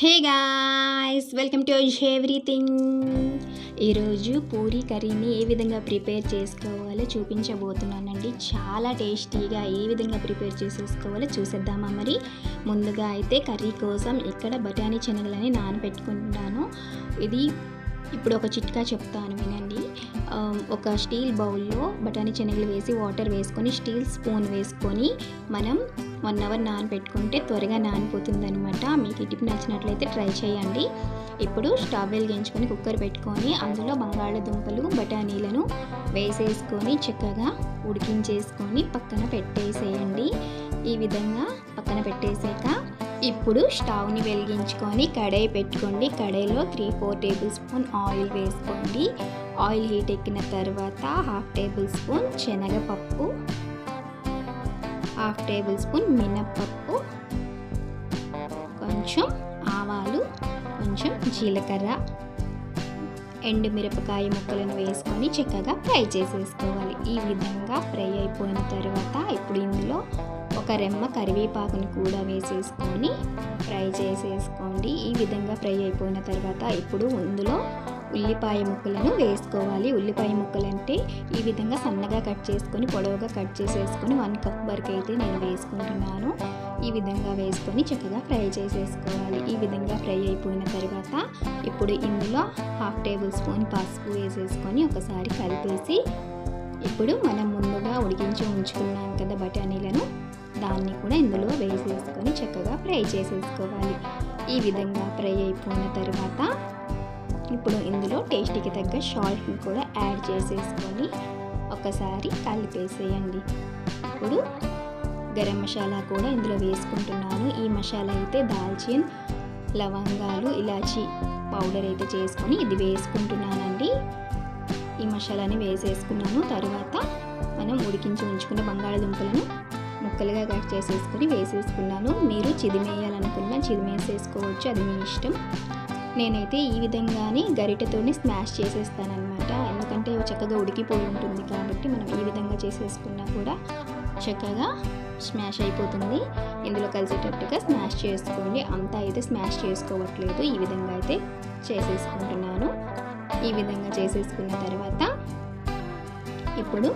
Hey guys welcome to everything. ఈరోజు పూరీ కర్రీని ఏ విధంగా ప్రిపేర్ చేసుకోవాలో చూపించబోతున్నానండి. చాలా టేస్టీగా ఏ విధంగా ప్రిపేర్ చేసేసుకోవాలో చూసేద్దామా మరి? ముందుగా అయితే కర్రీ కోసం ఇక్కడ బఠానీ శనగలని నానబెట్టుకుంటున్నాను. ఇది ఇప్పుడు ఒక చిట్కా చెప్తాను వినండి. ఒక స్టీల్ బౌల్లో బఠానీ శనగలు వేసి వాటర్ వేసుకొని స్టీల్ స్పూన్ వేసుకొని మనం వన్ అవర్ నానబెట్టుకుంటే త్వరగా నానిపోతుంది అనమాట మీకు ఈ టిప్ నచ్చినట్లయితే ట్రై చేయండి. ఇప్పుడు స్టవ్ వెలిగించుకొని కుక్కర్ పెట్టుకొని అందులో బంగాళదుంపలు బఠానీలను వేసేసుకొని చక్కగా ఉడికించేసుకొని పక్కన పెట్టేసేయండి. ఈ విధంగా పక్కన పెట్టేసాక ఇప్పుడు స్టవ్ని వెలిగించుకొని కడాయి పెట్టుకోండి. కడాయిలో three four table spoon oil వేసుకోండి. ఆయిల్ హీట్ ఎక్కిన తర్వాత హాఫ్ టేబుల్ స్పూన్ శనగపప్పు హాఫ్ టేబుల్ స్పూన్ మినప్పప్పు కొంచెం ఆవాలు కొంచెం జీలకర్ర ఎండు మిరపకాయ ముక్కలను వేసుకొని చక్కగా ఫ్రై చేసేసుకోవాలి. ఈ విధంగా ఫ్రై అయిపోయిన తర్వాత ఇప్పుడు ఇందులో ఒక రెమ్మ కరివేపాకుని కూడా వేసేసుకొని ఫ్రై చేసేసుకోండి. ఈ విధంగా ఫ్రై అయిపోయిన తర్వాత ఇప్పుడు ఇందులో ఉల్లిపాయ ముక్కలను వేసుకోవాలి. ఉల్లిపాయ ముక్కలు అంటే ఈ విధంగా సన్నగా కట్ చేసుకొని పొడవుగా కట్ చేసేసుకొని వన్ కప్ వరకు అయితే నేను వేసుకుంటున్నాను. ఈ విధంగా వేసుకొని చక్కగా ఫ్రై చేసేసుకోవాలి. ఈ విధంగా ఫ్రై అయిపోయిన తర్వాత ఇప్పుడు ఇందులో హాఫ్ టేబుల్ స్పూన్ పసుపు వేసేసుకొని ఒకసారి కలిపేసి ఇప్పుడు మనం ముందుగా ఉడికించి ఉంచుకున్నాం కదా బఠానీలను దాన్ని కూడా ఇందులో వేసేసుకొని చక్కగా ఫ్రై చేసేసుకోవాలి. ఈ విధంగా ఫ్రై అయిపోయిన తర్వాత ఇప్పుడు ఇందులో టేస్ట్కి తగ్గ సాల్ట్ని కూడా యాడ్ చేసేసుకొని ఒకసారి కలిపేసేయండి. ఇప్పుడు గరం మసాలా కూడా ఇందులో వేసుకుంటున్నాను. ఈ మసాలా అయితే దాల్చిన్ లవంగాలు ఇలాచి పౌడర్ అయితే చేసుకొని ఇది వేసుకుంటున్నానండి. ఈ మసాలాని వేసేసుకున్నాను. తర్వాత మనం ఉడికించి ఉంచుకున్న బంగాళదుంపలను ముక్కలుగా కట్ చేసేసుకొని వేసేసుకున్నాను. మీరు చిదిమేయాలనుకున్నా చిదిమేసేసుకోవచ్చు. అది మీ ఇష్టం. నేనైతే ఈ విధంగానే గరిటెతోనే స్మాష్ చేసేస్తానమాట ఎందుకంటే చక్కగా ఉడికిపోయి ఉంటుంది కాబట్టి మనం ఈ విధంగా చేసేసుకున్నా కూడా చక్కగా స్మాష్ అయిపోతుంది. ఇందులో కలిసేటట్టుగా స్మాష్ చేసుకోండి. అంతా అయితే స్మాష్ చేసుకోవట్లేదు. ఈ విధంగా అయితే చేసేసుకుంటున్నాను. ఈ విధంగా చేసేసుకున్న తర్వాత ఇప్పుడు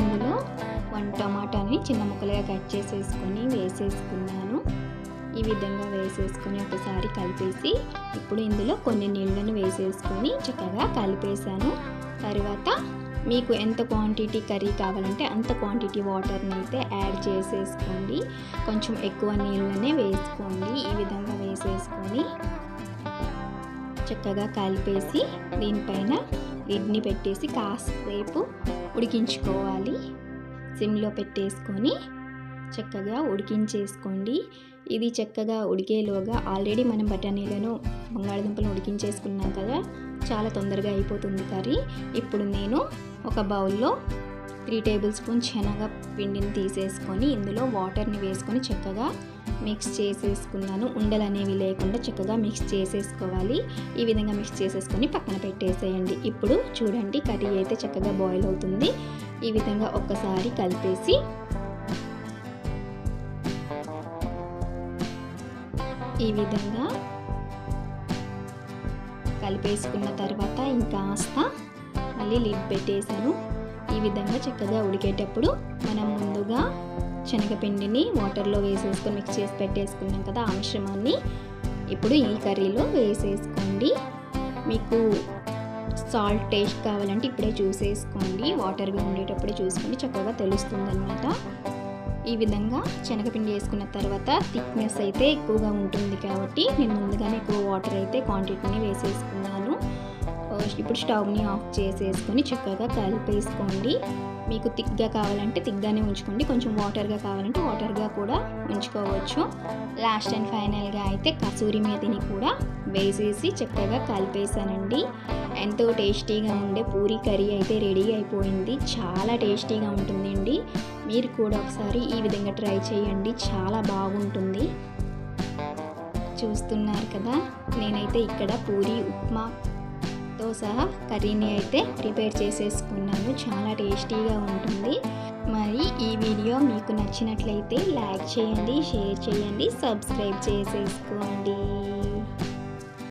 ఇందులో వన్ టమాటాని చిన్న ముక్కలుగా కట్ చేసేసుకొని వేసేసుకున్నాను. ఈ విధంగా వేసేసుకొని ఒకసారి కలిపేసి ఇప్పుడు ఇందులో కొన్ని నీళ్ళను వేసేసుకొని చక్కగా కలిపేసాను తర్వాత మీకు ఎంత క్వాంటిటీ కర్రీ కావాలంటే అంత క్వాంటిటీ వాటర్ని అయితే యాడ్ చేసేసుకోండి. కొంచెం ఎక్కువ నీళ్ళనే వేసుకోండి. ఈ విధంగా వేసేసుకొని చక్కగా కలిపేసి దీనిపైన లిడ్ని పెట్టేసి కాసేపు ఉడికించుకోవాలి. సిమ్లో పెట్టేసుకొని చక్కగా ఉడికించేసుకోండి. ఇది చక్కగా ఉడికేలోగా ఆల్రెడీ మనం బఠానీలను బంగాళదుంపలను ఉడికించేసుకున్నాం కదా చాలా తొందరగా అయిపోతుంది కర్రీ. ఇప్పుడు నేను ఒక బౌల్లో త్రీ టేబుల్ స్పూన్ శనగ పిండిని తీసేసుకొని ఇందులో వాటర్ని వేసుకొని చక్కగా మిక్స్ చేసేసుకున్నాను. ఉండలు అనేవి లేకుండా చక్కగా మిక్స్ చేసేసుకోవాలి. ఈ విధంగా మిక్స్ చేసేసుకొని పక్కన పెట్టేసేయండి. ఇప్పుడు చూడండి కర్రీ అయితే చక్కగా బాయిల్ అవుతుంది. ఈ విధంగా ఒక్కసారి కలిపేసి ఈ విధంగా కలిపేసుకున్న తర్వాత ఇంకా ఆస్త మళ్ళీ లిడ్ పెట్టేశాను. ఈ విధంగా చక్కగా ఉడికేటప్పుడు మనం ముందుగా శనగపిండిని వాటర్లో వేసేసుకొని మిక్స్ చేసి పెట్టేసుకున్నాం కదా ఆ మిశ్రమాన్ని ఇప్పుడు ఈ కర్రీలో వేసేసుకోండి. మీకు సాల్ట్ టేస్ట్ కావాలంటే ఇప్పుడే చూసేసుకోండి. వాటర్గా ఉండేటప్పుడే చూసుకోండి చక్కగా తెలుస్తుంది అనమాట ఈ విధంగా శనగపిండి వేసుకున్న తర్వాత థిక్నెస్ అయితే ఎక్కువగా ఉంటుంది కాబట్టి నేను ముందుగానే ఎక్కువ వాటర్ అయితే క్వాంటిటీని వేసేసుకున్నాను. ఇప్పుడు స్టవ్ని ఆఫ్ చేసేసుకొని చక్కగా కలిపేసుకోండి. మీకు థిక్గా కావాలంటే థిక్గానే ఉంచుకోండి. కొంచెం వాటర్గా కావాలంటే వాటర్గా కూడా ఉంచుకోవచ్చు. లాస్ట్ అండ్ ఫైనల్గా అయితే కసూరి మేతిని కూడా వేసేసి చక్కగా కలిపేసానండి ఎంతో టేస్టీగా ఉండే పూరీ కర్రీ అయితే రెడీ అయిపోయింది. చాలా టేస్టీగా ఉంటుందండి. మీరు కూడా ఒకసారి ఈ విధంగా ట్రై చేయండి. చాలా బాగుంటుంది. చూస్తున్నారు కదా? నేనైతే ఇక్కడ పూరి ఉప్మా తో సహా కర్రీని అయితే ప్రిపేర్ చేసేసుకున్నాను. చాలా టేస్టీగా ఉంటుంది. మరి ఈ వీడియో మీకు నచ్చినట్లయితే లైక్ చేయండి షేర్ చేయండి సబ్స్క్రైబ్ చేసేసుకోండి.